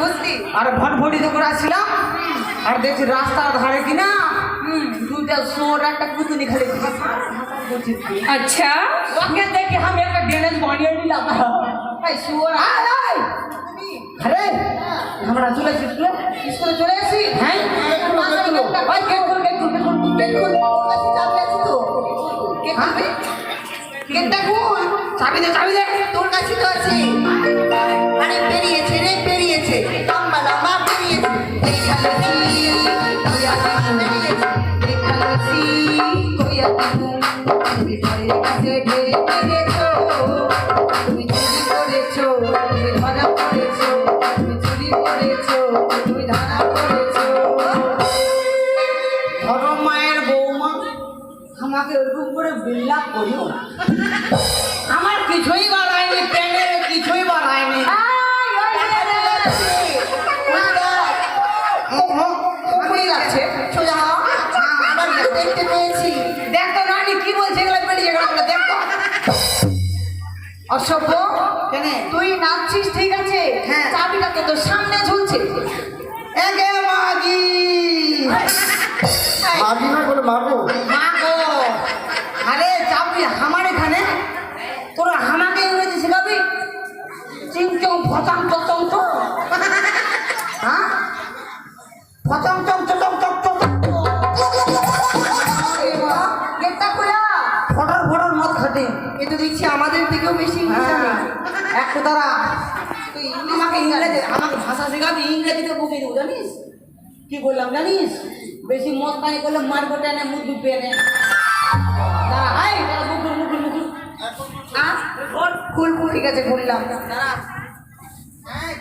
বুঝলি আর ভটভটিতে করে আসছিলাম আর দেখছি রাস্তার ধারে কিনা দুইটা সোর একটা কুতুনি খালি আচ্ছা। ওকে দেখে আমি একটা ড্রেনেজ বানিয়ে নিলাম। আরে আমরা চলে এসেছি স্কুলে স্কুলে চলে এসি হ্যাঁ। ওই গেট খুল গেট খুল গেট খুল গেট খুল। তোর কাছে চাবি আছে তো। কে খুলবে? গেটটা খুল। চাবি দে চাবি দে। তোর কাছে তো আছে। আরে পেরিয়েছে রে, পেরিয়েছে। লম্বা করেছ তুমি ধরা করেছ বৌমা, আমাকে ওরকম করে বিল্লাপ করিও না। আমার কিছুই বাড়ায়নি প্যান্ডে কিছুই বাড়ায়নি। খুবই লাগছে সোজা। দেখতে পেয়েছি। দেখ রানী কি বলছে এগুলো বেরিয়ে যেগুলো দেখ তো। অসভ্য তুই নাচছিস ঠিক আছে? হ্যাঁ। চাবিটা তো তোর সামনে ঝুলছে। একে মাগি মাগি না করে মাগো আমাকে আমাকে ভাষা শেখাবি ইংরেজিতে বকে দেবো জানিস? কি বললাম জানিস? বেশি মদ পানি করলে মারবো টেনে মুখ পেনে দাঁড়া হাই দাঁড়া মুকুর মুকুর মুকুর আহ, খুল খুল। ঠিক আছে দাঁড়া। হ্যাঁ,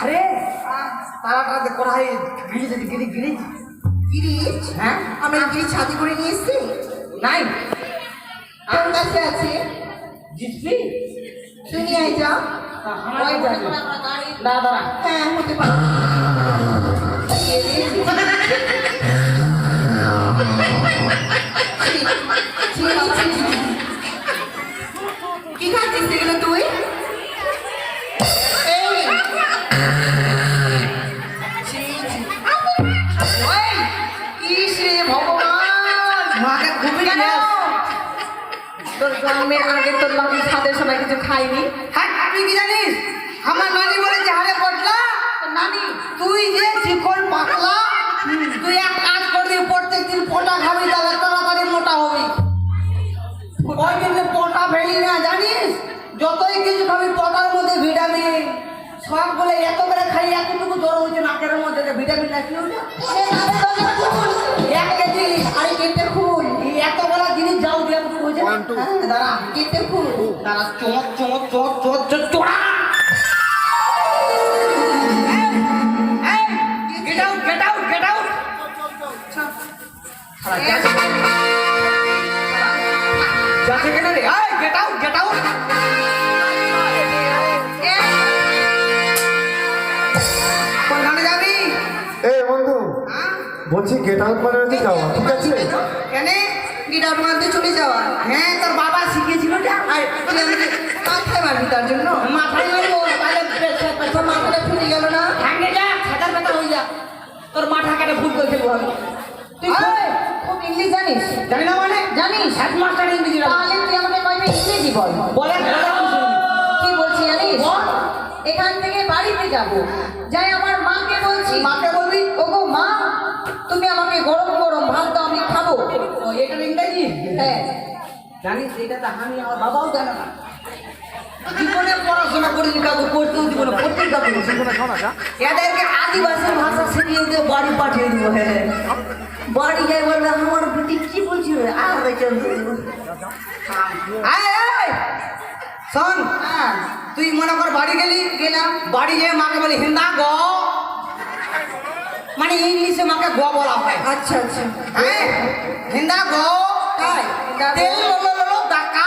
আরে তারাটাতে কড়াই গিরি যদি গিরি গিরি গিরিশ হ্যাঁ? আমি গিরিশ ছাতি করে নিয়ে এসছি? নাই। তোর কাছে আছে। জিতবি তুই নিয়ে আয় যা। আমার দাঁড়া দাঁড়া হ্যাঁ হতে পারে। জন্মের আগে তোর লাভি সাদের সময় কিছু খাইনি হ্যাঁ তুই কি জানিস? আমার নানি বলেছে হারে পটলা, নানি, তুই যে চিকন পাতলা, তুই এক কাজ করবি প্রত্যেক দিন পোটা খাবি, তাহলে তাড়াতাড়ি মোটা হবি। ওই জন্য পোটা ফেলি না, জানিস? যতই কিছু খাবি, পোটার মধ্যে ভিটামিন। সব বলে, এত করে খাই, এতটুকু জ্বর হয়েছে নাকের মধ্যে ভিটামিন খুল। এক কেজি আরে গেটে খুল এই এত বড় জিনিস যাও দিয়ে একটু হয়েছে One, two. হ্যাঁ, দাঁড়া গেটে খুল দাঁড়া চোখ চোখ চোখ চোখ চোখ চোড়া get out get out get out যাচ্ছে কেন রে গেট আউট গেট আউট যাবি বন্ধু? বলছি গেট আউট মানে যাওয়া ঠিক আছে কেন গিটার মারতে চলে যাওয়া। হ্যাঁ তোর বাবা আর মাথায় মারবি তার জন্য। মাথায় মারবো তোর মাথাটা ফেটে গেল না? ভাঙে যা ছাতার ব্যথা হয়ে যা। তোর মাথা কাটে ভুল করে আমি। তুই খুব- ইংলিশ জানিস? জানি না মানে? জানিস? হেডমাস্টার ইংরেজি তাহলে তুই আমাকে কয়টা ইংরেজি বল। বলে কি বলছি জানিস। এখান থেকে বাড়িতে যাব। যাই আমার মাকে বলছি। মাকে বলবি? ওগো মা তুমি আমাকে গরম এটা ইংরেজি হ্যাঁ। জানিস এটা তো আমি আমার বাবাও জানে না। জীবনে পড়াশোনা করিনি কাউকে পড়তেও দিব না পড়তে যাব এদেরকে আদিবাসী ভাষা শিখিয়ে দিয়ে বাড়ি পাঠিয়ে দিব হ্যাঁ। বাড়ি যাই বলবে আমার প্রতি কি আর শোন হ্যাঁ তুই মনে কর বাড়ি গেলি গেলাম বাড়ি যেয়ে মাকে বলি হিন্দা গ। মানে ইংলিশে মাকে গ বলা হয়। আচ্ছা আচ্ছা। হ্যাঁ? হিন্দা গ তাই? তেল ললো ললো ডাকা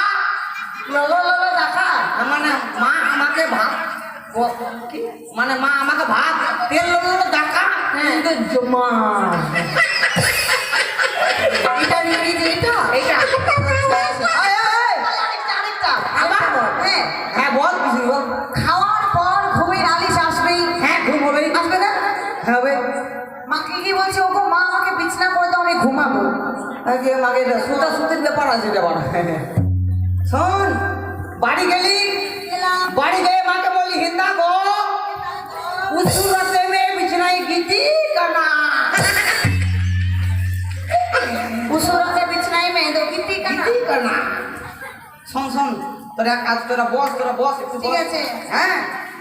ললো ললো দাকা। মানে মা আমাকে ভাত মানে মা আমাকে ভাত তেল ললো ললো ডাকা হ্যাঁ। জমা। আগে মাগে সুতা সুতির ব্যাপার আছে বড় শোন বাড়ি গেলি? বাড়ি গিয়ে মাকে বলি হিন্দা গো উসুরতে মে বিছনাই গীতি কানা। উসুরতে বিছনাই মে দো গীতি কানা। গীতি কানা। শোন শোন তোরা কাজ তোরা বস তোরা বস ঠিক আছে। হ্যাঁ?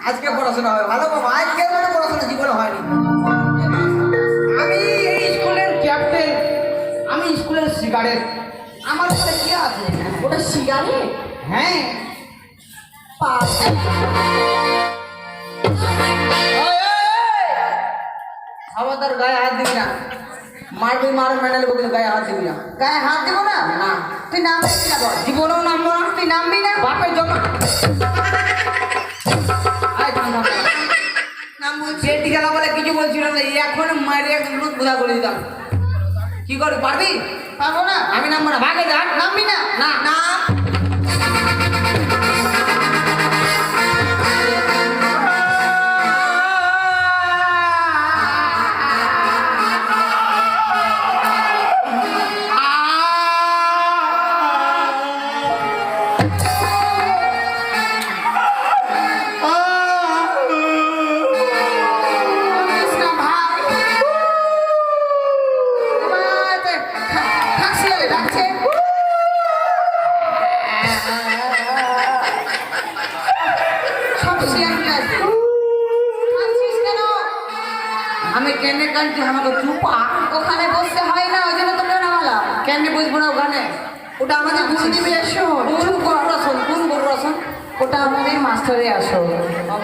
আজকে পড়াশোনা হবে। ভালো বাবা আজকে পড়াশোনা জীবনে হয়নি। সিগারেট আমার সাথে কি আছে? ওটা সিগারেট হ্যাঁ! খবরদার গায়ে হাত দিবি না। মারবি মার মেডেল বলে গায়ে হাত দিবি না। গায়ে হাত দেবো না? না। তুই নামবি না বল জীবনেও নামবো না। তুই নামবি না? বাপের জমা। নাম বলছি। পেটি গেলা বলে কিছু বলছিল না। এখন মারি এক লুট বোঝা করে দিতাম। কি করবি? পারবি? পারব না। আমি নামবো না। ভাগে যান। নামবি না। না। না। আমি কেনে কানছি আমাকে চুপা ওখানে বসতে হয় না ওই জন্য তোমরা নামালাম কেনে বুঝব না ওখানে? ওটা আমাদের গুরুদেবের আসন কোন গরু রসন কোন গরু রসন। ওটা আমাদের মাস্টারে আসন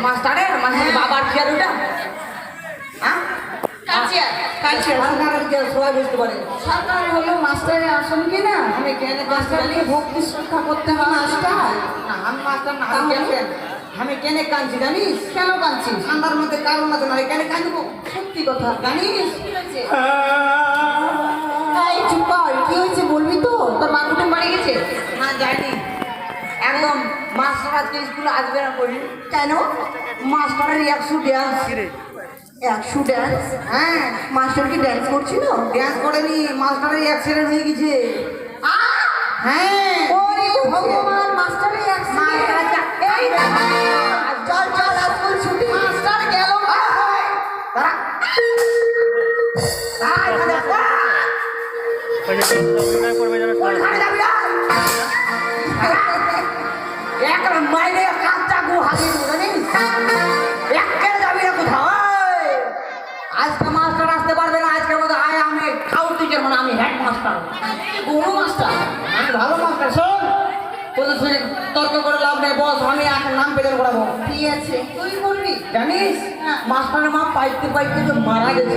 মাস্টারের মাস্টারের বাবার চেয়ার ওটা? হ্যাঁ? সরকার হলো আসন কি না? আমি কেনে মাস্টারকে ভক্তি শ্রদ্ধা করতে হয়। মাস্টার। না আমি মাস্টার না আমি আমি কেনে কানছি জানিস? কেন কাঁদছিস ঠান্ডার মধ্যে কারণ না কেনে কাঁদবো সত্যি কথা। জানিস এই চুপ কর কি হয়েছে বলবি তো? তোর মা কুটুম বাড়ি গেছে। না যাইনি একদম মাস্টার আজকে স্কুলে আসবে না করি। কেন? মাস্টারের একশো ড্যান্স একশো ড্যান্স হ্যাঁ। মাস্টার কি ড্যান্স করছিল? ড্যান্স করেনি মাস্টারের অ্যাক্সিডেন্ট হয়ে গেছে। হ্যাঁ। ভগবান মাস্টারের অ্যাক্সিডেন্ট চল চল এক কাঁচা গু হাতে জানিস একের যাবি না কোথাও। আজকে মাস্টার আসতে পারবে না আজকের মধ্যে আয় আমি খাউ টিচার মানে আমি হেড মাস্টার গরু মাস্টার আমি ভালো মাস্টার শোন তোদের সঙ্গে করে লাভ নেই বস আমি এখন নাম পেদের করাবো ঠিক আছে তুই বলবি জানিস মাস্টারের মা পাইতে পাইতে তো মারা গেছে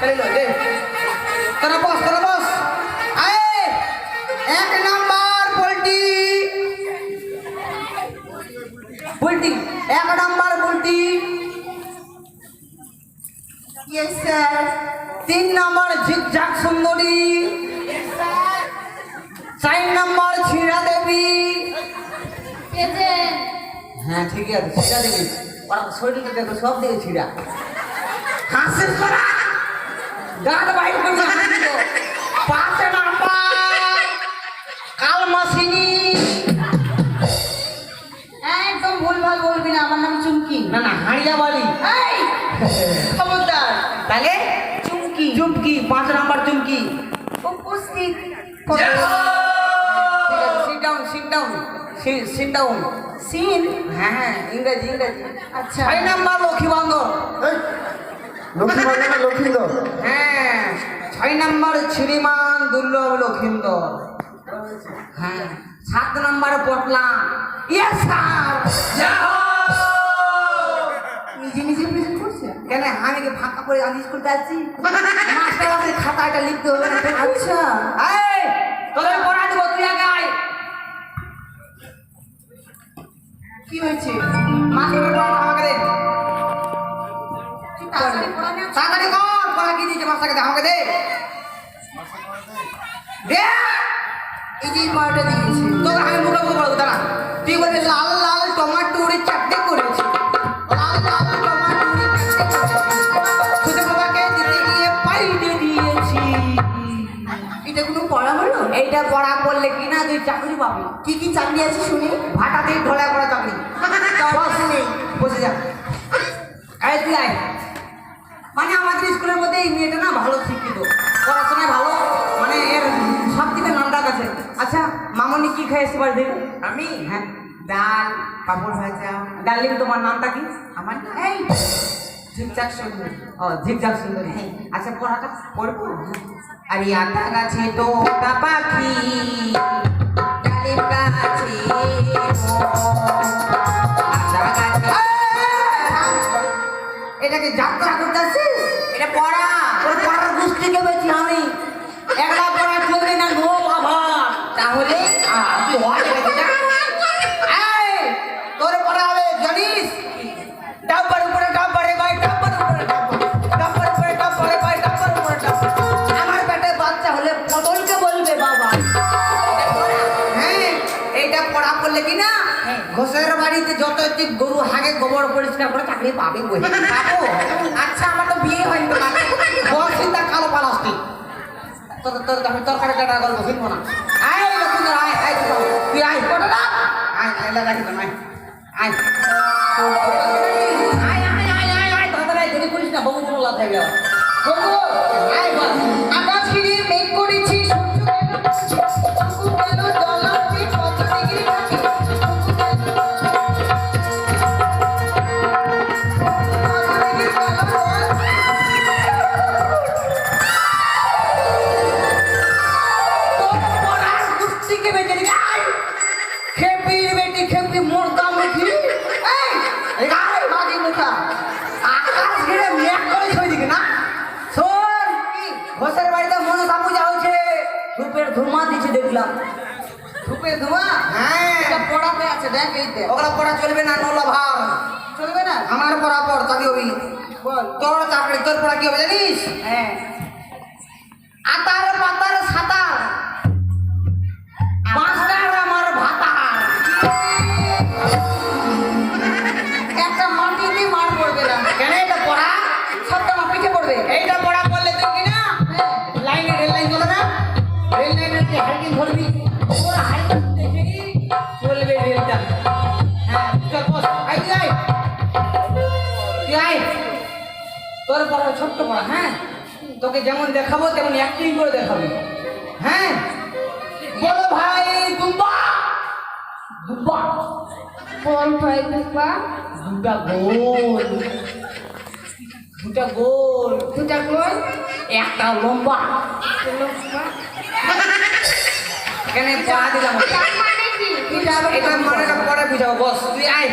পেলে লো দে তোরা বস তোরা বস আয় এক নাম্বার পোল্টি পোল্টি এক নাম্বার পোল্টি ইয়েস স্যার তিন নাম্বার ঝিকঝাক সুন্দরী চার নাম্বার ছিড়া দেবী হ্যাঁ ঠিকই আছে ছিড়া দেবী ওরা শরীরটা দেখো, সব দিকে ছিড়া হাসিস করা গাঁট বাইর হাসিস পাঁচে নাম্বার কালমাসিনী একদম ভুলভাল বলবি না আমার নাম চুমকি না না হাড়িয়া বাড়ি এই খবরদার তাহলে চুমকি চুমকি পাঁচ নাম্বার চুমকি উপস্থিত সিট ডাউন সিট সিন হ্যাঁ ইংরেজি ইংরেজি আচ্ছা ছয় নাম্বার লক্ষ্মী এই, হ্যাঁ, হ্যাঁ, ইয়ে কেন আমি কি ফাঁকা করে আমি স্কুল যাচ্ছি খাতাটা লিখতে হবে। আচ্ছা। কি হয়েছে? মাস্টার আমাকে না তো? আচ্ছা এই মাসাকে দে, আমাকে দে। দে। এই যে দিয়েছে। আমি মুখে মুখে তুই বলবি লাল লাল টমাটোর চাটনি করেছি। লাল লাল টমাটোর সুজে বাবাকে দিতে গিয়ে দিয়েছি। এটা কোনো পড়া হলো? এইটা পড়া করলে কি না তুই চাকরি পাবি। কি কি চাকরি আছে শুনি? ভাটা দিয়ে ঢোলা করা চাকরি। খেয়েছে বাড়ি আমি? হ্যাঁ। ডাল পাপড় ভাজা। ডার্লিং তোমার নামটা কি? আমার না এই। ঠিকঠাক সুন্দর। ও ঝিকঝাক সুন্দরী। আচ্ছা পড়াটা পড়ব? আর এই আতা গাছে তোতা পাখি ডালিম গাছে এটাকে যাত্রা করতে আসছিস এটা পড়া। পড়ার গোষ্ঠীকে বেছি আমি। একলা ঘোষের বাড়িতে যত গরু হাগে গোবর পরিষ্কার করে চাকরি পাবি বই আচ্ছা আমার তো বিয়ে হয়নি তো মানে বসিতা কালো পালাস তুই। তোর তোর, আমি তরকারি কাটা গল্প শুনব না। আয় লক্ষ্মীধর আয় আয় তুই বাবু। আয় না আয় আয় লাগা দিতাম আয়। আয়। আয় আয় আয় আয় আয়, তাড়াতাড়ি আয় দেরি করিস না লাভ হয়ে গেল। বন্ধু আয়, বল। আছে দেখ এইতে ওগুলা পড়া চলবে না নোলা ভাব চলবে না? আমার পড়া পড় তাকে হবি বল। তোর চাকরি তোর পড়া কি হবে জানিস? হ্যাঁ। আতার পাতার সাতার। মাস্টার পড়া ছোট্ট পড়া হ্যাঁ? তোকে যেমন দেখাবো তেমন অ্যাক্টিং করে দেখাবি। হ্যাঁ? বলো ভাই দুম্বা! দুম্বা! বল ভাই দুপা দুটা গোল। দুটা গোল। দুটা গোল? একটা লম্বা। লম্বা। এখানে পা দিলাম। মানে এটা এটা মানেটা পরে বুঝাবো বস। তুই আয়।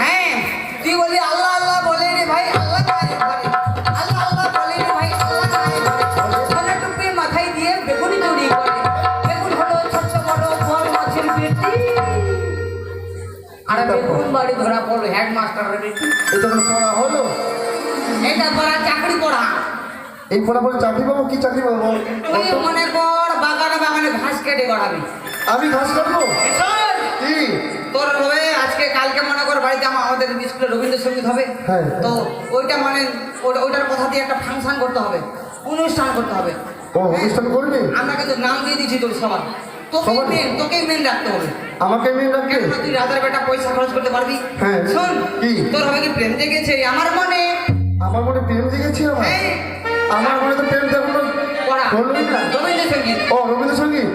হ্যাঁ তুই বলি আল্লাহ বাড়ি ধরা পড়ল হেডমাস্টারের এটা পড়া হলো। এটা করা চাকরি করা এই পড়া পড়ে চাকরি পাবো কি চাকরি পাবো তুই মনে কর বাগানে বাগানে ঘাস কেটে করাবি আমি ঘাস কাটবো? কি? তোর হবে আজকে কালকে মনে কর বাড়িতে আমার আমাদের স্কুলে রবীন্দ্রসঙ্গীত হবে। হ্যাঁ। তো ওইটা মানে ওইটার কথা দিয়ে একটা ফাংশন করতে হবে। অনুষ্ঠান করতে হবে। ও অনুষ্ঠান করবে? আমরা কিন্তু নাম দিয়ে দিচ্ছি তোর সবার। সবার? মেন তোকেই মেন রাখতে হবে। আমাকে মেয়ে রাখবে তুই রাতের বেটা পয়সা খরচ করতে পারবি? হ্যাঁ। শোন কি? তোর হবে কি প্রেম জেগেছে আমার মনে। আমার মনে প্রেম জেগেছে আমার? হ্যাঁ, আমার মনে তো প্রেম দেখো পড়া। হলোই না রবীন্দ্রসঙ্গীত। ও রবীন্দ্রসঙ্গীত?